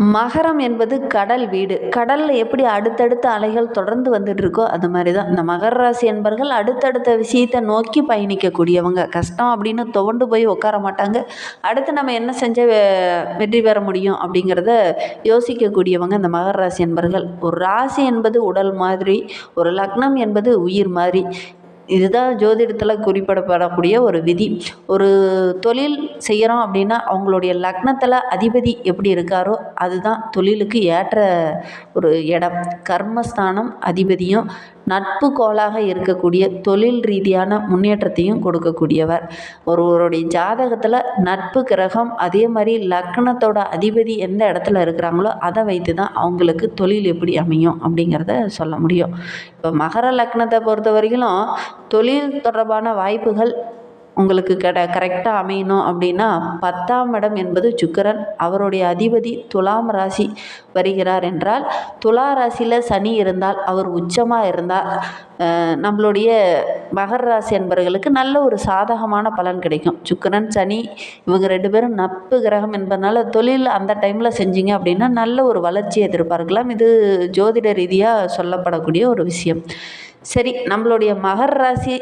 மகரம் என்பது கடல் வீடு. கடலில் எப்படி அடுத்தடுத்த அலைகள் தொடர்ந்து வந்துட்டு இருக்கோ அது மாதிரி தான் இந்த மகர ராசி என்பர்கள் அடுத்தடுத்த விஷயத்தை நோக்கி பயணிக்கக்கூடியவங்க. கஷ்டம் அப்படின்னு துவண்டு போய் உட்கார மாட்டாங்க. அடுத்து நம்ம என்ன செஞ்சால் வெற்றி பெற முடியும் அப்படிங்கிறத யோசிக்கக்கூடியவங்க இந்த மகர ராசி என்பர்கள். ஒரு ராசி என்பது உடல் மாதிரி ஒரு லக்னம் என்பது உயிர் மாதிரி. இதுதான் ஜோதிடத்தில் குறிப்பிடப்படக்கூடிய ஒரு விதி. ஒரு தொழில் செய்கிறோம் அப்படின்னா அவங்களுடைய லக்னத்தில் அதிபதி எப்படி இருக்காரோ அதுதான் தொழிலுக்கு ஏற்ற ஒரு இடம். கர்மஸ்தானம் அதிபதியும் நட்பு கோலாக இருக்கக்கூடிய தொழில் ரீதியான முன்னேற்றத்தையும் கொடுக்கக்கூடியவர். ஒருவருடைய ஜாதகத்தில் நட்பு கிரகம் அதே மாதிரி லக்னத்தோட அதிபதி எந்த இடத்துல இருக்கிறாங்களோ அதை வைத்து தான் அவங்களுக்கு தொழில் எப்படி அமையும் அப்படிங்கிறத சொல்ல முடியும். இப்போ மகர லக்னத்தை பொறுத்த வரைக்கும் தொழில் தொடர்பான வாய்ப்புகள் உங்களுக்கு கட கரெக்டாக அமையணும் அப்படின்னா பத்தாம் இடம் என்பது சுக்கிரன். அவருடைய அதிபதி துலாம் ராசி வருகிறார் என்றால் துலா ராசியில் சனி இருந்தால் அவர் உச்சமாக இருந்தால் நம்மளுடைய மகர ராசி என்பவர்களுக்கு நல்ல ஒரு சாதகமான பலன் கிடைக்கும். சுக்கிரன் சனி இவங்க ரெண்டு பேரும் நட்பு கிரகம் என்பதனால தொழில் அந்த டைமில் செஞ்சீங்க அப்படின்னா நல்ல ஒரு வளர்ச்சியை எதிர்பார்க்கலாம். இது ஜோதிட ரீதியாக சொல்லப்படக்கூடிய ஒரு விஷயம். சரி நம்மளுடைய மகர ராசி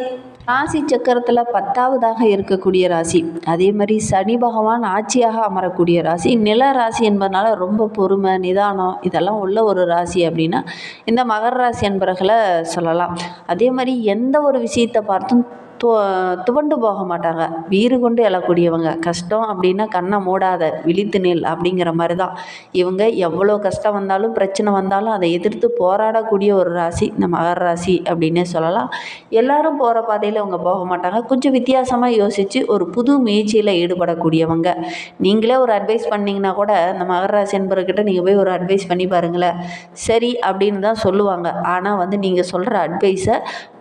ராசி சக்கரத்தில் பத்தாவதாக இருக்கக்கூடிய ராசி. அதே மாதிரி சனி பகவான் ஆட்சியாக அமரக்கூடிய ராசி. நில ராசி என்பதனால ரொம்ப பொறுமை நிதானம் இதெல்லாம் உள்ள ஒரு ராசி அப்படின்னா இந்த மகர ராசி என்பவர்களை சொல்லலாம். அதே மாதிரி எந்த ஒரு விஷயத்தை பார்த்தும் து துவண்டு போக மாட்டாங்க. வீறு கொண்டு எழக்கூடியவங்க. கஷ்டம் அப்படின்னா கண்ணை மூடாத விழித்து நெல் அப்படிங்கிற மாதிரி தான். இவங்க எவ்வளோ கஷ்டம் வந்தாலும் பிரச்சனை வந்தாலும் அதை எதிர்த்து போராடக்கூடிய ஒரு ராசி இந்த மகர ராசி அப்படின்னே சொல்லலாம். எல்லாரும் போகிற பாதையில் அவங்க போக மாட்டாங்க. கொஞ்சம் வித்தியாசமாக யோசித்து ஒரு புது முயற்சியில் ஈடுபடக்கூடியவங்க. நீங்களே ஒரு அட்வைஸ் பண்ணிங்கன்னா கூட இந்த மகர என்பவர்கிட்ட நீங்கள் போய் ஒரு அட்வைஸ் பண்ணி பாருங்களேன். சரி அப்படின்னு தான் சொல்லுவாங்க. ஆனால் வந்து நீங்கள் சொல்கிற அட்வைஸை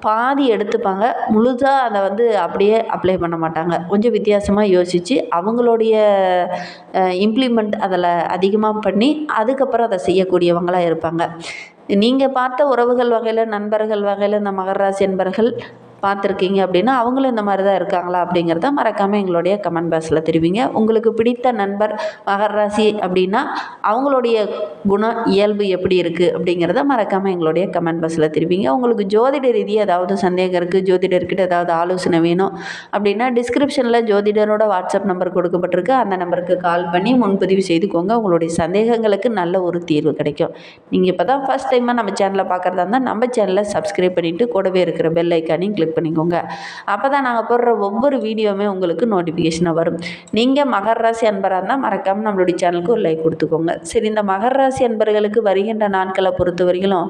பாதி எடுத்துப்பாங்க. முழுதாக அதை வந்து அப்படியே அப்ளை பண்ண மாட்டாங்க. கொஞ்சம் வித்தியாசமாக யோசித்து அவங்களுடைய இம்ப்ளிமெண்ட் அதில் அதிகமாக பண்ணி அதுக்கப்புறம் அதை செய்யக்கூடியவங்களாக இருப்பாங்க. நீங்கள் பார்த்த உறவுகள் வகையில் நண்பர்கள் வகையில் இந்த மகர ராசி என்பர்கள் பார்த்துருக்கீங்க அப்படின்னா அவங்களும் இந்த மாதிரி தான் இருக்காங்களா அப்படிங்கிறத மறக்காமல் எங்களுடைய கமெண்ட் பாக்ஸில் தெரிவிங்க. உங்களுக்கு பிடித்த நண்பர் மகர ராசி அப்படின்னா அவங்களுடைய குணம் இயல்பு எப்படி இருக்குது அப்படிங்கிறத மறக்காமல் எங்களுடைய கமெண்ட் பாக்ஸில் தெரிவிங்க. உங்களுக்கு ஜோதிட ரீதியாக ஏதாவது சந்தேகம் இருக்குது ஜோதிடர்கிட்ட ஏதாவது ஆலோசனை வேணும் அப்படின்னா டிஸ்கிரிப்ஷனில் ஜோதிடரோட வாட்ஸ்அப் நம்பர் கொடுக்கப்பட்டிருக்கு. அந்த நம்பருக்கு கால் பண்ணி முன்பதிவு செய்துக்கோங்க. உங்களுடைய சந்தேகங்களுக்கு நல்ல ஒரு தீர்வு கிடைக்கும். நீங்கள் இப்போ தான் ஃபஸ்ட் டைமாக நம்ம சேனலை பார்க்குறதா இருந்தால் நம்ம சேனலை சப்ஸ்கிரைப் பண்ணிவிட்டு கூடவே இருக்கிற பெல் ஐக்கானையும் கிளிக் பண்ணிக்கோங்க. அப்போ தான் நாங்கள் போடுற ஒவ்வொரு வீடியோவுமே உங்களுக்கு நோட்டிஃபிகேஷனாக வரும். நீங்கள் மகர ராசி அன்பராக இருந்தால் மறக்காமல் நம்மளுடைய சேனலுக்கு ஒரு லைக் கொடுத்துக்கோங்க. சரி இந்த மகர ராசி அன்பர்களுக்கு வருகின்ற நாட்களை பொறுத்த வரையிலும்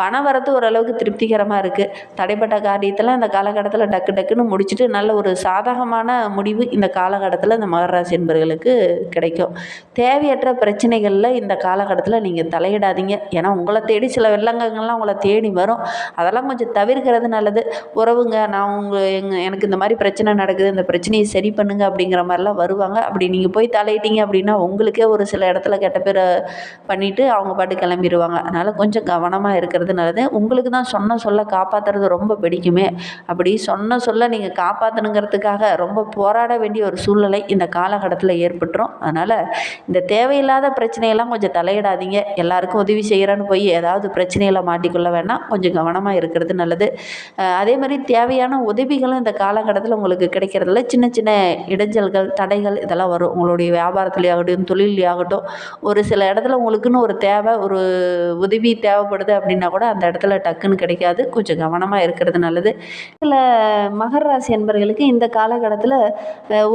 பண வரத்து ஓரளவுக்கு திருப்திகரமாக இருக்குது தடைப்பட்ட காரியத்தெல்லாம் இந்த காலகட்டத்தில் டக்கு டக்குன்னு முடிச்சுட்டு நல்ல ஒரு சாதகமான முடிவு இந்த காலகட்டத்தில் இந்த மகர ராசி என்பர்களுக்கு கிடைக்கும். தேவையற்ற பிரச்சனைகளில் இந்த காலகட்டத்தில் நீங்கள் தலையிடாதீங்க. ஏன்னா உங்களை தேடி சில வெள்ளங்கள்லாம் உங்களை தேடி வரும். அதெல்லாம் கொஞ்சம் தவிர்க்கிறது நல்லது. உறவு உறவுங்க நான் உங்கள் எங்கள் எனக்கு இந்த மாதிரி பிரச்சனை நடக்குது இந்த பிரச்சனையை சரி பண்ணுங்க அப்படிங்கிற மாதிரிலாம் வருவாங்க. அப்படி நீங்கள் போய் தலையிட்டீங்க அப்படின்னா உங்களுக்கே ஒரு சில இடத்துல கெட்ட பேரை பண்ணிவிட்டு அவங்க பாட்டு கிளம்பிடுவாங்க அதனால் கொஞ்சம் கவனமாக இருக்கிறது நல்லது. உங்களுக்கு தான் சொன்ன சொல்ல காப்பாற்றுறது ரொம்ப பிடிக்குமே. அப்படி சொன்ன சொல்ல நீங்கள் காப்பாற்றணுங்கிறதுக்காக ரொம்ப போராட வேண்டிய ஒரு சூழ்நிலை இந்த காலகட்டத்தில் ஏற்பட்டுரும். அதனால் இந்த தேவையில்லாத பிரச்சனையெல்லாம் கொஞ்சம் தலையிடாதீங்க. எல்லாருக்கும் உதவி செய்கிறேன்னு போய் ஏதாவது பிரச்சனையில் மாட்டிக்கொள்ள வேணாம். கொஞ்சம் கவனமாக இருக்கிறது நல்லது. அதே மாதிரி தேவையான உதவிகளும் இந்த காலகட்டத்தில் உங்களுக்கு கிடைக்கிறதில்ல. சின்ன சின்ன இடைஞ்சல்கள் தடைகள் இதெல்லாம் வரும். உங்களுடைய வியாபாரத்துலேயாகட்டும் தொழிலையாகட்டும் ஒரு சில இடத்துல உங்களுக்குன்னு ஒரு தேவை ஒரு உதவி தேவைப்படுது அப்படின்னா கூட அந்த இடத்துல டக்குன்னு கிடைக்காது. கொஞ்சம் கவனமாக இருக்கிறது நல்லது. சில மகர ராசி என்பவர்களுக்கு இந்த காலகட்டத்தில்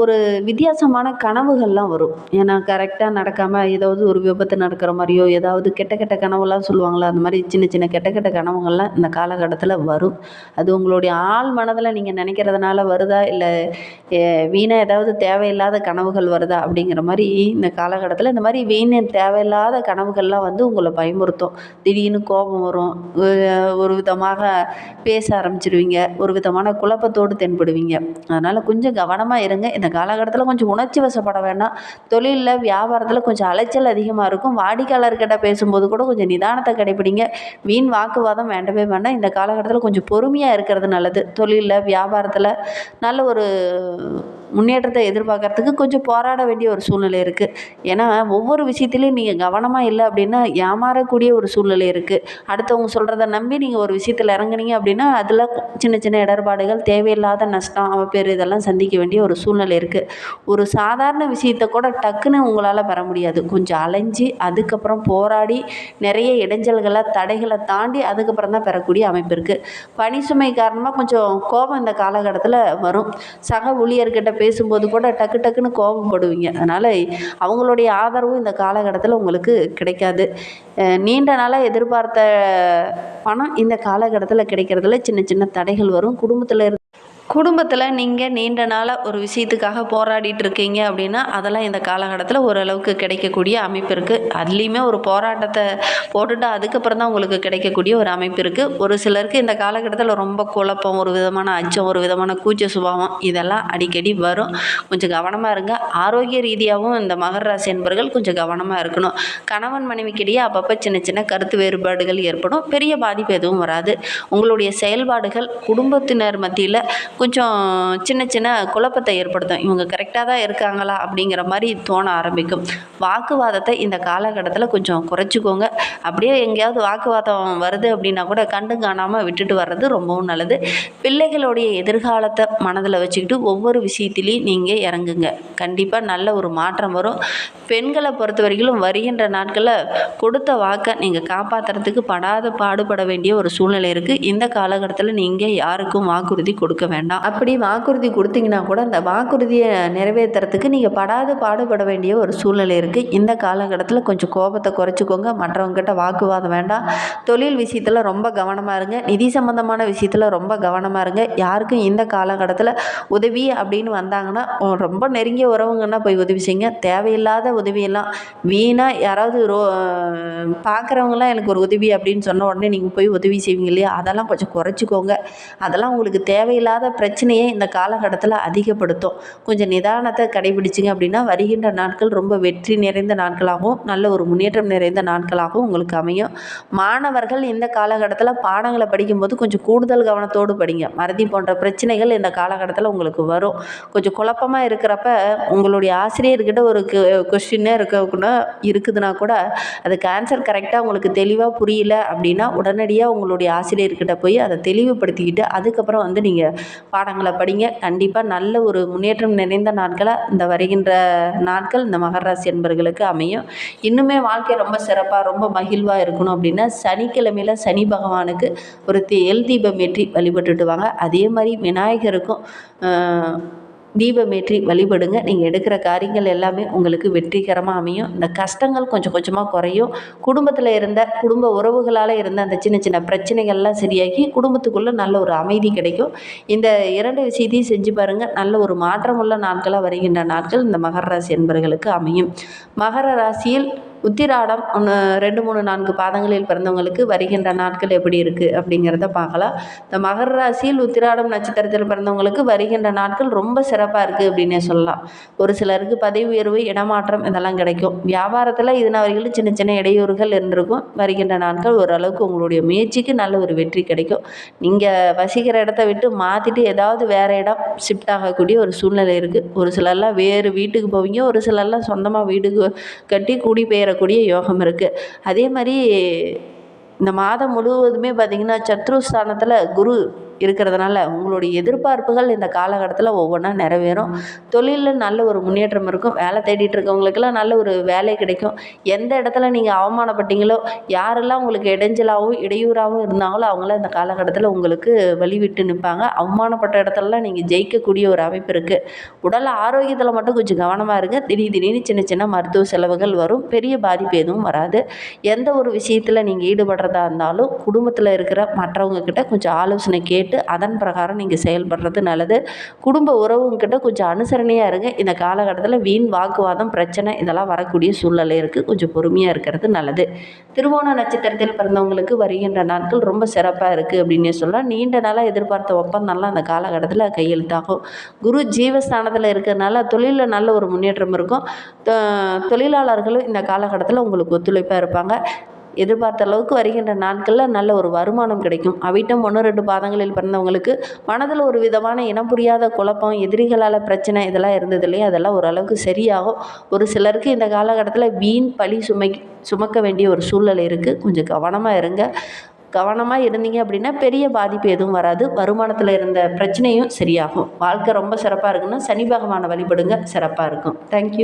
ஒரு வித்தியாசமான கனவுகள்லாம் வரும். ஏன்னா கரெக்டாக நடக்காமல் ஏதாவது ஒரு விபத்து நடக்கிற மாதிரியோ ஏதாவது கெட்ட கெட்ட கனவுலாம் சொல்லுவாங்களா அந்த மாதிரி சின்ன சின்ன கெட்ட கெட்ட கனவுகள்லாம் இந்த காலகட்டத்தில் வரும். அது உங்களுடைய ஆள் மனதில் நீங்கள் நினைக்கிறதுனால வருதா? இல்லை வீணாக ஏதாவது தேவையில்லாத கனவுகள் வருதா? அப்படிங்கிற மாதிரி இந்த காலகட்டத்தில் இந்த மாதிரி வீண் தேவையில்லாத கனவுகள்லாம் வந்து உங்களை பயமுறுத்தும். திடீர்னு கோபம் வரும். ஒரு விதமாக பேச ஆரம்பிச்சிடுவீங்க ஒரு விதமான குழப்பத்தோடு தென்படுவீங்க. அதனால் கொஞ்சம் கவனமாக இருங்க. இந்த காலகட்டத்தில் கொஞ்சம் உணர்ச்சி வசப்பட வேண்டாம். தொழிலில் வியாபாரத்தில் கொஞ்சம் அலைச்சல் அதிகமாக இருக்கும். வாடிக்கையாளர்கிட்ட பேசும்போது கூட கொஞ்சம் நிதானத்தை கிடைப்பிடிங்க வீண் வாக்குவாதம் வேண்டவே வேண்டாம். இந்த காலகட்டத்தில் கொஞ்சம் பொறுமையாக இருக்கிறது நல்லது. நல்லது தொழிலில் வியாபாரத்தில் நல்ல ஒரு முன்னேற்றத்தை எதிர்பார்க்கறதுக்கு கொஞ்சம் போராட வேண்டிய ஒரு சூழ்நிலை இருக்குது ஏன்னா ஒவ்வொரு விஷயத்துலையும் நீங்கள் கவனமாக இல்லை அப்படின்னா ஏமாறக்கூடிய ஒரு சூழ்நிலை இருக்குது அடுத்தவங்க சொல்கிறத நம்பி நீங்கள் ஒரு விஷயத்தில் இறங்குனீங்க அப்படின்னா அதில் சின்ன சின்ன இடர்பாடுகள் தேவையில்லாத நஷ்டம் அவப்பேர் இதெல்லாம் சந்திக்க வேண்டிய ஒரு சூழ்நிலை இருக்குது ஒரு சாதாரண விஷயத்தை கூட டக்குன்னு உங்களால் பெற முடியாது. கொஞ்சம் அலைஞ்சு அதுக்கப்புறம் போராடி நிறைய இடைஞ்சல்களை தடைகளை தாண்டி அதுக்கப்புறம் தான் பெறக்கூடிய அமைப்பு இருக்குது பணி சுமை காரணமாக கொஞ்சம் கோபம் இந்த காலகட்டத்தில் வரும். சக ஊழியர்கிட்ட பேசும்போது கூட டக்கு டக்குன்னு கோபப்படுவீங்க அதனால் அவங்களுடைய ஆதரவும் இந்த காலகட்டத்தில் உங்களுக்கு கிடைக்காது. நீண்ட நாளாக எதிர்பார்த்த பணம் இந்த காலகட்டத்தில் கிடைக்கிறதுல சின்ன சின்ன தடைகள் வரும். குடும்பத்தில் இருந்து குடும்பத்தில் நீங்கள் நீண்ட நாளாக ஒரு விஷயத்துக்காக போராடிட்டு இருக்கீங்க அப்படின்னா அதெல்லாம் இந்த காலகட்டத்தில் ஓரளவுக்கு கிடைக்கக்கூடிய அமைப்பு இருக்குது அதுலேயுமே ஒரு போராட்டத்தை போட்டுட்டு அதுக்கப்புறம் தான் உங்களுக்கு கிடைக்கக்கூடிய ஒரு அமைப்பு இருக்குது ஒரு சிலருக்கு இந்த காலகட்டத்தில் ரொம்ப குழப்பம் ஒரு விதமான அச்சம் ஒரு விதமான கூச்ச சுபாவம் இதெல்லாம் அடிக்கடி வரும். கொஞ்சம் கவனமாக இருங்க. ஆரோக்கிய ரீதியாகவும் இந்த மகர ராசி என்பவர்கள் கொஞ்சம் கவனமாக இருக்கணும். கணவன் மனைவிக்கிடையே அப்பப்போ சின்ன சின்ன கருத்து வேறுபாடுகள் ஏற்படும். பெரிய பாதிப்பு எதுவும் வராது. உங்களுடைய செயல்பாடுகள் குடும்பத்தினர் மத்தியில் கொஞ்சம் சின்ன சின்ன குழப்பத்தை ஏற்படுத்தும். இவங்க கரெக்டாக தான் இருக்காங்களா அப்படிங்கிற மாதிரி தோண ஆரம்பிக்கும். வாக்குவாதத்தை இந்த காலகட்டத்தில் கொஞ்சம் குறைச்சிக்கோங்க. அப்படியே எங்கேயாவது வாக்குவாதம் வருது அப்படின்னா கூட கண்டு காணாமல் விட்டுட்டு வர்றது ரொம்பவும் நல்லது. பிள்ளைகளுடைய எதிர்காலத்தை மனதில் வச்சுக்கிட்டு ஒவ்வொரு விஷயத்திலையும் நீங்கள் இறங்குங்க. கண்டிப்பாக நல்ல ஒரு மாற்றம் வரும். பெண்களை பொறுத்த வரைக்கும் வருகின்ற நாட்களில் கொடுத்த வாக்கை நீங்கள் காப்பாற்றுறதுக்கு படாத பாடுபட வேண்டிய ஒரு சூழ்நிலை இருக்குது இந்த காலகட்டத்தில் நீங்கள் யாருக்கும் வாக்குறுதி கொடுக்க வேண்டாம். அப்படி வாக்குறுதி கொடுத்தீங்கன்னா கூட அந்த வாக்குறுதியை நிறைவேற்றுறதுக்கு நீங்கள் படாது பாடுபட வேண்டிய ஒரு சூழ்நிலை இருக்குது இந்த காலகட்டத்தில் கொஞ்சம் கோபத்தை குறைச்சிக்கோங்க. மற்றவங்ககிட்ட வாக்குவாதம் வேண்டாம். தொழில் விஷயத்தில் ரொம்ப கவனமாக இருங்க. நிதி சம்மந்தமான விஷயத்தில் ரொம்ப கவனமாக இருங்க. யாருக்கும் இந்த காலகட்டத்தில் உதவி அப்படின்னு வந்தாங்கன்னா ரொம்ப நெருங்கிய உறவுங்கன்னா போய் உதவி செய்யுங்க. தேவையில்லாத உதவியெல்லாம் வீணாக யாராவது ரோ பார்க்குறவங்களாம் எனக்கு ஒரு உதவி அப்படின்னு சொன்ன உடனே நீங்கள் போய் உதவி செய்வீங்க இல்லையா? அதெல்லாம் கொஞ்சம் குறைச்சிக்கோங்க. அதெல்லாம் உங்களுக்கு தேவையில்லாத பிரச்சனையை இந்த காலகட்டத்தில் அதிகப்படுத்தும். கொஞ்சம் நிதானத்தை கடைபிடிச்சிங்க அப்படின்னா வருகின்ற நாட்கள் ரொம்ப வெற்றி நிறைந்த நாட்களாகவும் நல்ல ஒரு முன்னேற்றம் நிறைந்த நாட்களாகவும் உங்களுக்கு அமையும். மாணவர்கள் இந்த காலகட்டத்தில் பாடங்களை படிக்கும்போது கொஞ்சம் கூடுதல் கவனத்தோடு படிங்க. மறதி போன்ற பிரச்சனைகள் இந்த காலகட்டத்தில் உங்களுக்கு வரும். கொஞ்சம் குழப்பமாக இருக்கிறப்ப உங்களுடைய ஆசிரியர்கிட்ட ஒரு கொஸ்டின்னே இருக்கக்குன்னா இருக்குதுன்னா கூட அதுக்கு ஆன்சர் கரெக்டாக உங்களுக்கு தெளிவாக புரியல அப்படின்னா உடனடியாக உங்களுடைய ஆசிரியர்கிட்ட போய் அதை தெளிவுபடுத்திக்கிட்டு அதுக்கப்புறம் வந்து நீங்கள் பாடங்களை படிங்க. கண்டிப்பாக நல்ல ஒரு முன்னேற்றம் நிறைந்த நாட்களாக இந்த வருகின்ற நாட்கள் இந்த மகராசி என்பர்களுக்கு அமையும். இன்னுமே வாழ்க்கை ரொம்ப சிறப்பாக ரொம்ப மகிழ்வாக இருக்கணும் அப்படின்னா சனிக்கிழமையில் சனி பகவானுக்கு ஒரு தே- எல் தீபம் ஏற்றி வழிபட்டுட்டு வாங்க. அதே மாதிரி விநாயகருக்கும் தீபமேற்றி வழிபடுங்க. நீங்கள் எடுக்கிற காரியங்கள் எல்லாமே உங்களுக்கு வெற்றிகரமாக அமையும். இந்த கஷ்டங்கள் கொஞ்சம் கொஞ்சமாக குறையும். குடும்பத்தில் இருந்த குடும்ப உறவுகளால் இருந்த அந்த சின்ன சின்ன பிரச்சனைகள்லாம் சரியாகி குடும்பத்துக்குள்ளே நல்ல ஒரு அமைதி கிடைக்கும். இந்த இரண்டு விஷயத்தையும் செஞ்சு பாருங்கள் நல்ல ஒரு மாற்றமுள்ள நாட்களாக வருகின்ற நாட்கள் இந்த மகர ராசி என்பவர்களுக்கு அமையும். மகர ராசியில் உத்திராடம் ஒன்று ரெண்டு மூணு நான்கு பாதங்களில் பிறந்தவங்களுக்கு வருகின்ற நாட்கள் எப்படி இருக்குது அப்படிங்கிறத பார்க்கலாம். இந்த மகர ராசியில் உத்திராடம் நட்சத்திரத்தில் பிறந்தவங்களுக்கு வருகின்ற நாட்கள் ரொம்ப சிறப்பாக இருக்குது அப்படின்னே சொல்லலாம். ஒரு சிலருக்கு பதவி உயர்வு இடமாற்றம் இதெல்லாம் கிடைக்கும். வியாபாரத்தில் இதன வரைக்கும் சின்ன சின்ன இடையூறுகள் இருந்திருக்கும். வருகின்ற நாட்கள் ஓரளவுக்கு உங்களுடைய முயற்சிக்கு நல்ல ஒரு வெற்றி கிடைக்கும். நீங்கள் வசிக்கிற இடத்த விட்டு மாற்றிட்டு ஏதாவது வேறு இடம் ஷிஃப்ட் ஆகக்கூடிய ஒரு சூழ்நிலை இருக்குது ஒரு சிலர்லாம் வேறு வீட்டுக்கு போவீங்க. ஒரு சிலர்லாம் சொந்தமாக வீடு கட்டி குடிபெயரக்கூடிய யோகம் இருக்குது அதே மாதிரி இந்த மாதம் முழுவதுமே பார்த்திங்கன்னா சத்ருஸ்தானத்தில் குரு இருக்கிறதுனால உங்களுடைய எதிர்பார்ப்புகள் இந்த காலகட்டத்தில் ஒவ்வொன்றா நிறைவேறும். தொழிலில் நல்ல ஒரு முன்னேற்றம் இருக்கும். வேலை தேடிட்டு இருக்கவங்களுக்கெல்லாம் நல்ல ஒரு வேலை கிடைக்கும். எந்த இடத்துல நீங்கள் அவமானப்பட்டீங்களோ யாரெல்லாம் உங்களுக்கு இடைஞ்சலாகவும் இடையூறாகவும் இருந்தாங்களோ அவங்களாம் இந்த காலகட்டத்தில் உங்களுக்கு வழிவிட்டு நிற்பாங்க. அவமானப்பட்ட இடத்துலலாம் நீங்கள் ஜெயிக்கக்கூடிய ஒரு அமைப்பு இருக்குது உடல் ஆரோக்கியத்தில் மட்டும் கொஞ்சம் கவனமாக இருங்க. திடீர் திடீர்னு சின்ன சின்ன மருத்துவ செலவுகள் வரும். பெரிய பாதிப்பு எதுவும் வராது. எந்த ஒரு விஷயத்தில் நீங்கள் ஈடுபடுறதா இருந்தாலும் குடும்பத்தில் இருக்கிற மற்றவங்க கிட்ட கொஞ்சம் ஆலோசனை கேட்டு அதன் பிரகாரம் நீங்கள் செயல்படுறது நல்லது. குடும்ப உறவுங்கிட்ட கொஞ்சம் அனுசரணையாக இருங்க. இந்த காலகட்டத்தில் வீண் வாக்குவாதம் பிரச்சனை இதெல்லாம் வரக்கூடிய சூழ்நிலை இருக்குது கொஞ்சம் பொறுமையாக இருக்கிறது நல்லது. திருவோண நட்சத்திரத்தில் பிறந்தவங்களுக்கு வருகின்ற நாட்கள் ரொம்ப சிறப்பாக இருக்குது அப்படின்னே சொல்லலாம். நீண்ட நாளாக எதிர்பார்த்த ஒப்பந்தம்லாம் அந்த காலகட்டத்தில் கையெழுத்தாகும். குரு ஜீவஸ்தானத்தில் இருக்கிறதுனால தொழிலில் நல்ல ஒரு முன்னேற்றம் இருக்கும். தொழிலாளர்களும் இந்த காலகட்டத்தில் உங்களுக்கு ஒத்துழைப்பாக இருப்பாங்க. எதிர்பார்த்த அளவுக்கு வருகின்ற நாட்களில் நல்ல ஒரு வருமானம் கிடைக்கும். அவிட்டம் ஒன்று ரெண்டு பாதங்களில் பிறந்தவங்களுக்கு மனதில் ஒரு விதமான இனம் புரியாத குழப்பம் எதிரிகளால் பிரச்சனை இதெல்லாம் இருந்தது இல்லையா? அதெல்லாம் ஓரளவுக்கு சரியாகும். ஒரு சிலருக்கு இந்த காலகட்டத்தில் வீண் பழி சுமை சுமக்க வேண்டிய ஒரு சூழ்நிலை இருக்குது கொஞ்சம் கவனமாக இருங்க. கவனமாக இருந்தீங்க அப்படின்னா பெரிய பாதிப்பு எதுவும் வராது. வருமானத்தில் இருந்த பிரச்சனையும் சரியாகும். வாழ்க்கை ரொம்ப சிறப்பாக இருக்குன்னா சனி பகவானை வழிபடுங்க. சிறப்பாக இருக்கும். தேங்க்யூ